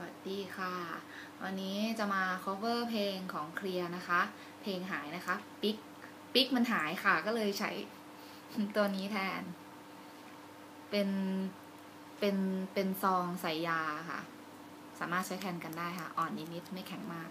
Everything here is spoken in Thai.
วัสดีค่ะ วันนี้จะมา cover เพลงของเคลียร์นะคะ เพลงหายนะคะ ปิกปิกมันหายค่ะ ก็เลยใช้ตัวนี้แทน เป็น เป็น เป็นซองใส่ยาค่ะ สามารถใช้แทนกันได้ค่ะ อ่อนนิดๆไม่แข็งมาก